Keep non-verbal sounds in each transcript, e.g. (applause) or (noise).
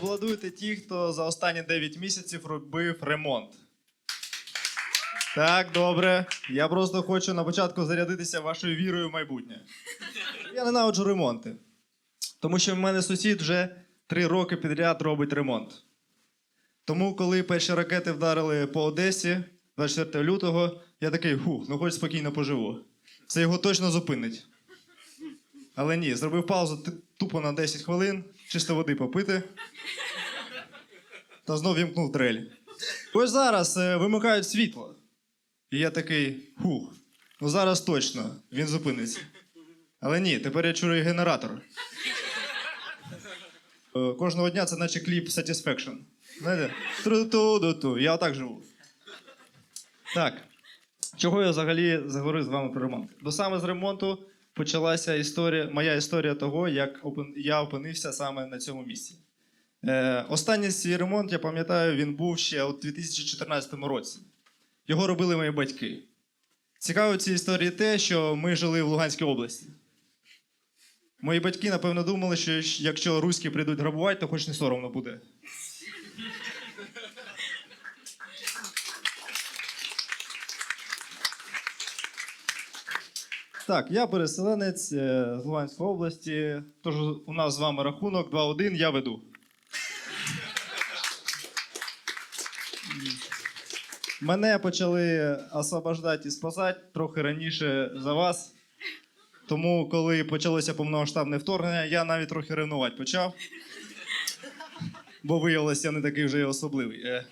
Поаплодуйте ті, хто за останні 9 місяців робив ремонт. Так, добре. Я просто хочу на початку зарядитися вашою вірою в майбутнє. Я ненавиджу ремонти. Тому що в мене сусід вже три роки підряд робить ремонт. Тому, коли перші ракети вдарили по Одесі 24 лютого, я такий, хух, ну хоч спокійно поживу. Це його точно зупинить. Але ні, зробив паузу тупо на 10 хвилин, чисто води попити. Та знов вімкнув дрель. Ось зараз е, вимикають світло. І я такий, хух, ну зараз точно він зупиниться. Але ні, тепер я чую генератор. Е, Кожного дня це наче кліп Satisfaction. Знаєте? Я отак живу. Так. Чого я взагалі заговорив з вами про ремонт? Бо саме з ремонту почалася історія, моя історія того, як я опинився саме на цьому місці. Е, останній свій ремонт, я пам'ятаю, він був ще у 2014 році. Його робили мої батьки. Цікаво цій історії те, що ми жили в Луганській області. Мої батьки, напевно, думали, що якщо руські прийдуть грабувати, то хоч не соромно буде. Так, я переселенець е, з Луганської області. Тож у нас з вами рахунок 2-1, я веду. Мене почали освобождати і спасати трохи раніше за вас. Тому, коли почалося повномасштабне вторгнення, я навіть трохи ревнувати почав. Бо виявилося, я не такий вже особливий.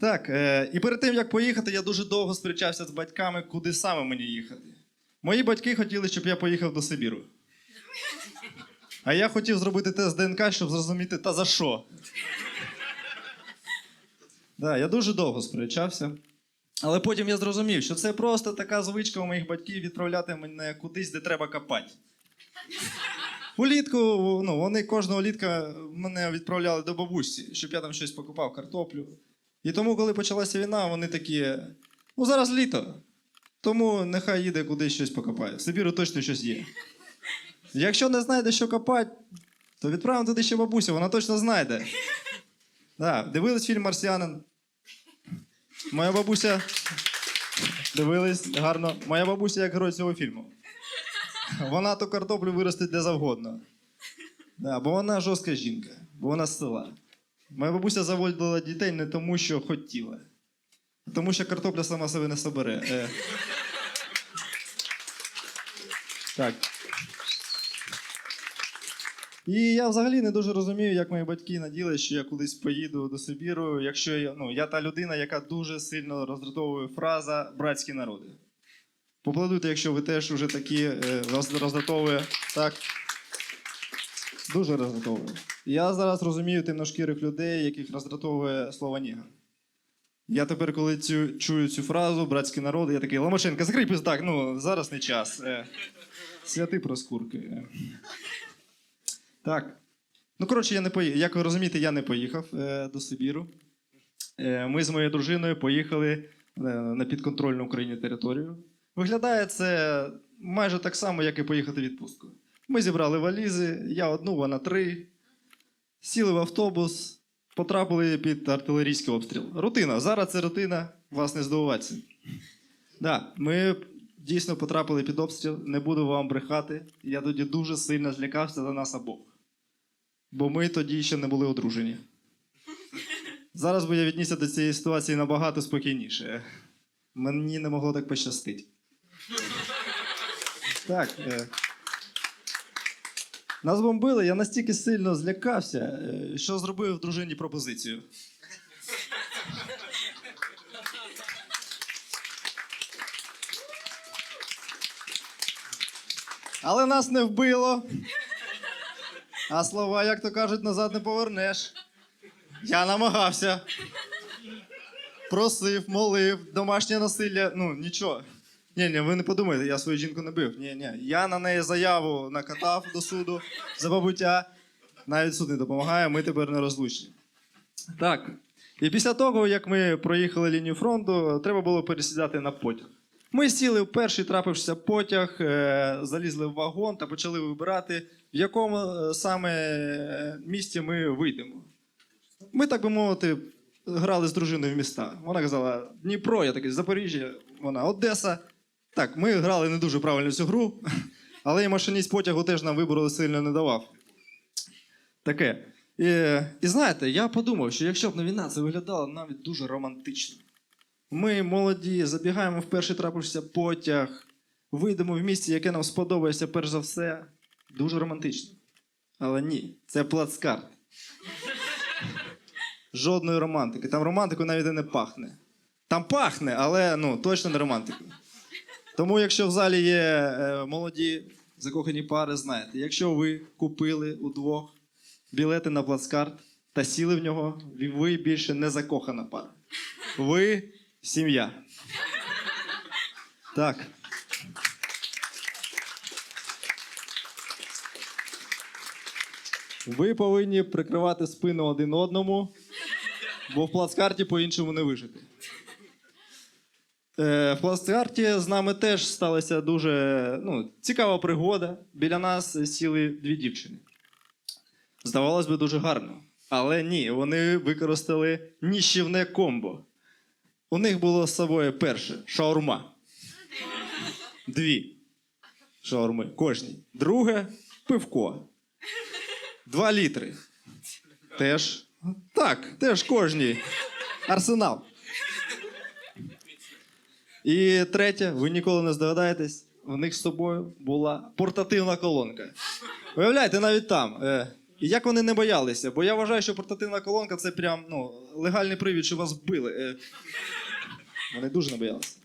Так, е, і перед тим як поїхати, я дуже довго сперечався з батьками, куди саме мені їхати. Мої батьки хотіли, щоб я поїхав до Сибіру. А я хотів зробити тест ДНК, щоб зрозуміти, та за що. Да, я дуже довго сперечався. Але потім я зрозумів, що це просто така звичка у моїх батьків відправляти мене кудись, де треба копати. Улітку, ну, вони кожного літка мене відправляли до бабусі, щоб я там щось покупав, картоплю. І тому, коли почалася війна, вони такі: ну зараз літо. Тому нехай їде кудись щось покопає. В Сибіру точно щось є. Якщо не знайде, що копати, то відправимо туди ще бабусю, вона точно знайде. Да, дивились фільм Марсіанин. Моя бабуся. Дивились гарно. Моя бабуся як герой цього фільму. Вона ту картоплю виростить де завгодно. Да, бо вона жорстка жінка, бо вона з села. Моя бабуся заводила дітей не тому, що хотіла, а тому що картопля сама себе не собере. Е. Так. І я взагалі не дуже розумію, як мої батьки наділи, що я кудись поїду до Сибіру, якщо я, ну, я та людина, яка дуже сильно роздратовує фраза братські народи. Поплодуйте, якщо ви теж уже такі е, роздратовує. Так. Дуже роздратовує. Я зараз розумію темношкірих людей, яких роздратовує слово ніга. Я тепер, коли цю, чую цю фразу, братські народи, я такий Ломашенко, закрий пиздак, ну зараз не час. Е, святи проскурки. Е. Так. Ну, коротше, я не поїхав. Як ви розумієте, я не поїхав е, до Сибіру. Е, ми з моєю дружиною поїхали е, на підконтрольну Україні територію. Виглядає це майже так само, як і поїхати відпустку. Ми зібрали валізи, я одну, вона три. Сіли в автобус, потрапили під артилерійський обстріл. Рутина. Зараз це рутина, вас не здивуватися. Да, ми дійсно потрапили під обстріл, не буду вам брехати. Я тоді дуже сильно злякався за нас обох. Бо ми тоді ще не були одружені. Зараз би я віднісся до цієї ситуації набагато спокійніше. Мені не могло так пощастити. Так. Нас бомбили, я настільки сильно злякався, е, що зробив дружині пропозицію. Але нас не вбило. А слова, як то кажуть, назад не повернеш. Я намагався. Просив, молив, домашнє насилля. Ну, нічого. Ні, ні, ви не подумайте, я свою жінку не бив. Ні, ні. Я на неї заяву накатав до суду за побуття. Навіть суд не допомагає, ми тепер не розлучні. Так. І після того, як ми проїхали лінію фронту, треба було пересідати на потяг. Ми сіли в перший трапився потяг, е, залізли в вагон та почали вибирати, в якому е, саме е, місті ми вийдемо. Ми, так би мовити, грали з дружиною в міста. Вона казала Дніпро, я такий Запоріжжя, вона Одеса. Так, ми грали не дуже правильно цю гру, (laughs) але і машиніст потягу теж нам вибору сильно не давав. Таке. І, і знаєте, я подумав, що якщо б на війна це виглядало навіть дуже романтично. Ми молоді, забігаємо в перший трапився потяг, вийдемо в місці, яке нам сподобається перш за все. Дуже романтично. Але ні, це плацкарт. (laughs) Жодної романтики. Там романтику навіть і не пахне. Там пахне, але ну, точно не романтикою. Тому, якщо в залі є е, молоді закохані пари, знаєте, якщо ви купили удвох білети на плацкарт та сіли в нього, ви більше не закохана пара. Ви сім'я. Так. Ви повинні прикривати спину один одному, бо в плацкарті по-іншому не вижити. Е, в плацкарті з нами теж сталася дуже ну, цікава пригода. Біля нас сіли дві дівчини. Здавалось би, дуже гарно. Але ні, вони використали ніщівне комбо. У них було з собою перше шаурма. Дві шаурми кожній. Друге пивко. Два літри. Теж. Так, теж кожній. Арсенал. І третє, ви ніколи не здогадаєтесь, в них з собою була портативна колонка. Уявляєте, навіть там. Е, і як вони не боялися? Бо я вважаю, що портативна колонка це прям ну, легальний привід, що вас вбили. Е, вони дуже не боялися.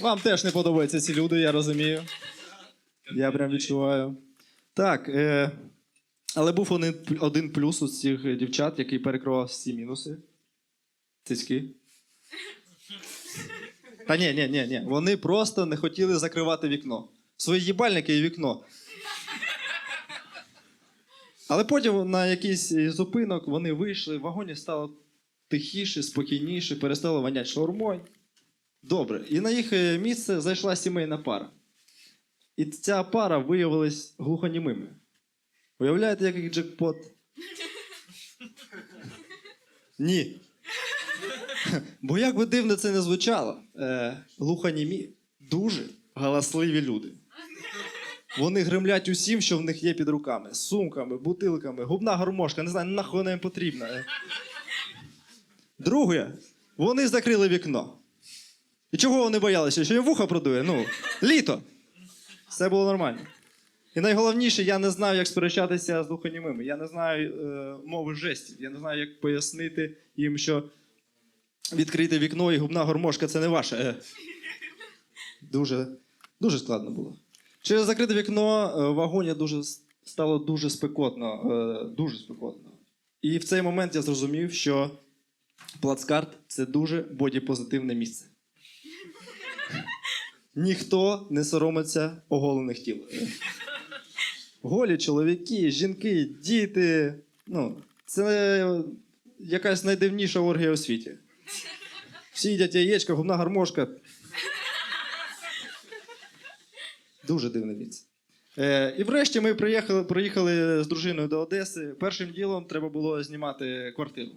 Вам теж не подобаються ці люди, я розумію. Я прям відчуваю. Так. Е, але був один плюс у цих дівчат, який перекривав всі мінуси. Цицьки. Та ні, ні, ні, ні. Вони просто не хотіли закривати вікно. Свої їбальники і вікно. Але потім на якийсь зупинок вони вийшли, в вагоні стало тихіше, спокійніше, перестало воняти шаурмою. Добре. І на їх е, місце зайшла сімейна пара. І ця пара виявилась глухонімими. Уявляєте, який джекпот? Ні. Бо як би дивно це не звучало, е, глухонімі дуже галасливі люди. Вони гремлять усім, що в них є під руками: сумками, бутилками, губна гармошка, не знаю, нахуй вона їм потрібна. Друге, вони закрили вікно. І чого вони боялися? Що їм вуха продує? Ну, літо. Все було нормально. І найголовніше, я не знаю, як сперечатися з глухонімими. Я не знаю е, мови жестів. Я не знаю, як пояснити їм, що відкрити вікно і губна гормошка це не ваше. Е. Дуже, дуже складно було. Через закрите вікно е, в вагоні дуже стало дуже спекотно. е, Дуже спекотно. І в цей момент я зрозумів, що плацкарт це дуже бодіпозитивне місце. Ніхто не соромиться оголених тіл. Голі чоловіки, жінки, діти. Ну, це якась найдивніша оргія у світі. Всі їдять яєчка, губна гармошка. Дуже дивне місце. Е, і врешті ми приїхали, приїхали з дружиною до Одеси. Першим ділом треба було знімати квартиру.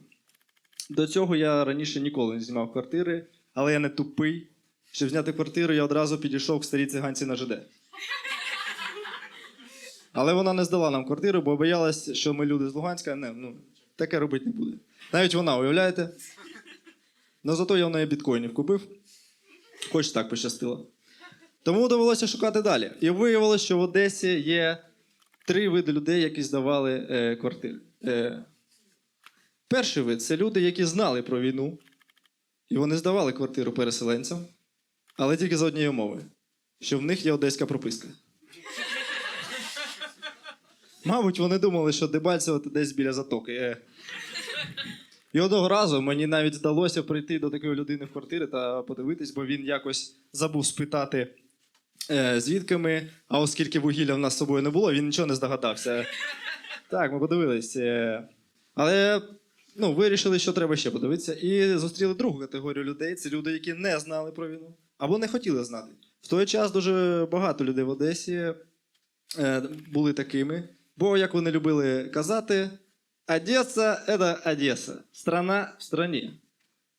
До цього я раніше ніколи не знімав квартири, але я не тупий. Щоб зняти квартиру, я одразу підійшов к старій циганці на ЖД. Але вона не здала нам квартиру, бо боялась, що ми люди з Луганська. Не, ну, таке робити не буде. Навіть вона, уявляєте? Ну зато я в неї біткоїнів купив. Хоч так пощастило. Тому довелося шукати далі. І виявилося, що в Одесі є три види людей, які здавали е, квартири. Е, перший вид це люди, які знали про війну, і вони здавали квартиру переселенцям, але тільки за однієї умови, що в них є одеська прописка. Мабуть, вони думали, що Дебальцево десь біля затоки. Е. І одного разу мені навіть вдалося прийти до такої людини в квартиру та подивитись, бо він якось забув спитати, е, звідки ми, а оскільки вугілля в нас з собою не було, він нічого не здогадався. (laughs) Так, ми подивились. Е, але ну, вирішили, що треба ще подивитися, і зустріли другу категорію людей. Це люди, які не знали про війну або не хотіли знати. В той час дуже багато людей в Одесі е, були такими. Бо, як вони любили казати, Одеса це Одеса, страна в страні.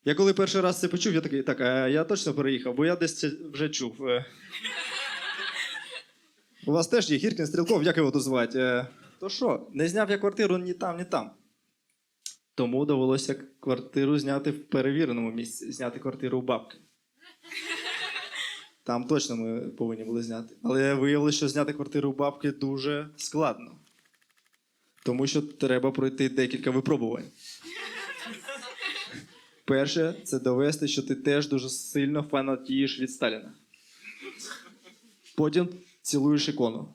Я коли перший раз це почув, я такий, так, а я точно переїхав, бо я десь це вже чув. Е, У вас теж є Гіркін Стрілков, як його тут звати? Е, То що, не зняв я квартиру ні там, ні там. Тому довелося квартиру зняти в перевіреному місці, зняти квартиру у бабки. Там точно ми повинні були зняти. Але виявилося, що зняти квартиру у бабки дуже складно. Тому що треба пройти декілька випробувань. Перше, це довести, що ти теж дуже сильно фанатієш від Сталіна. Потім цілуєш ікону.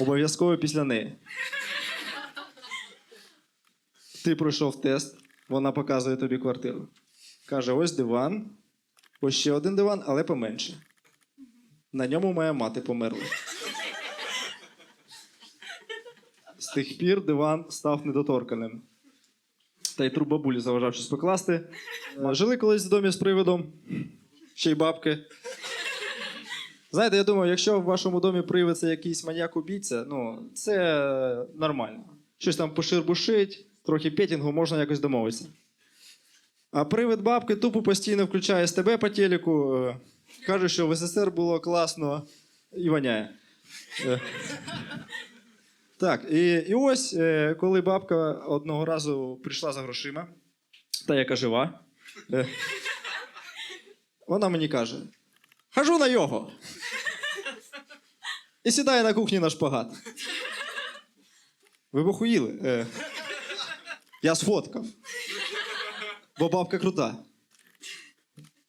Обов'язково після неї. Ти пройшов тест, вона показує тобі квартиру. Каже: ось диван, ось ще один диван, але поменше. На ньому моя мати померла. З тих пір диван став недоторканим. Та й труп бабулі заважав щось покласти. Е, Жили колись в домі з привидом, ще й бабки. Знаєте, я думаю, якщо в вашому домі привид це якийсь маньяк убійця, ну це нормально. Щось там поширбушить, трохи петінгу, можна якось домовитися. А привид бабки тупо постійно включає СТБ по телеку, е, каже, що в СССР було класно і воняє. Так, і, і ось, е, коли бабка одного разу прийшла за грошима, та яка жива, е, вона мені каже: хожу на його. І сідає на кухні на шпагат. Ви б охуїли. Е, я сфоткав. Бо бабка крута.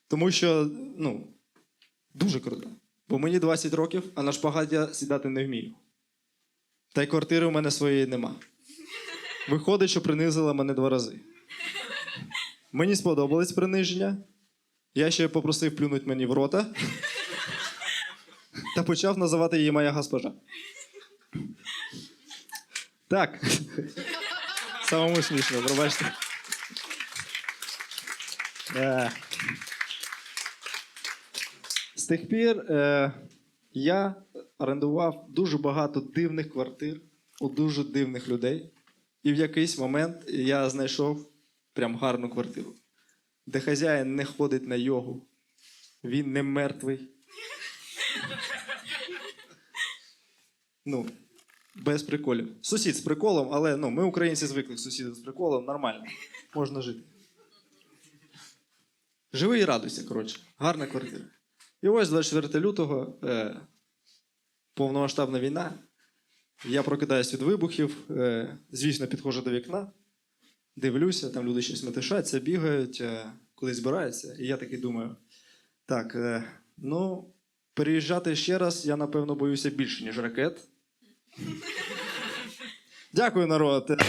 Тому що, ну, дуже крута. Бо мені 20 років, а на шпагат я сідати не вмію. Та й квартири у мене своєї нема. Виходить, що принизила мене два рази. Мені сподобалось приниження. Я ще попросив плюнути мені в рота та почав називати її моя госпожа. Так. Самому смішно, пробачте. Е. З тих пір е, я орендував дуже багато дивних квартир у дуже дивних людей. І в якийсь момент я знайшов прям гарну квартиру, де хазяїн не ходить на йогу, він не мертвий. Ну, без приколів. Сусід з приколом, але ну, ми, українці, звикли сусіди з приколом, нормально. Можна жити. Живи і радуйся, коротше. Гарна квартира. І ось 24 лютого е, повномасштабна війна. Я прокидаюсь від вибухів, е, звісно, підходжу до вікна, дивлюся, там люди щось метишаться, бігають, е, кудись збираються. І я такий думаю: так, е, ну, переїжджати ще раз, я напевно боюся більше, ніж ракет. Дякую, народ.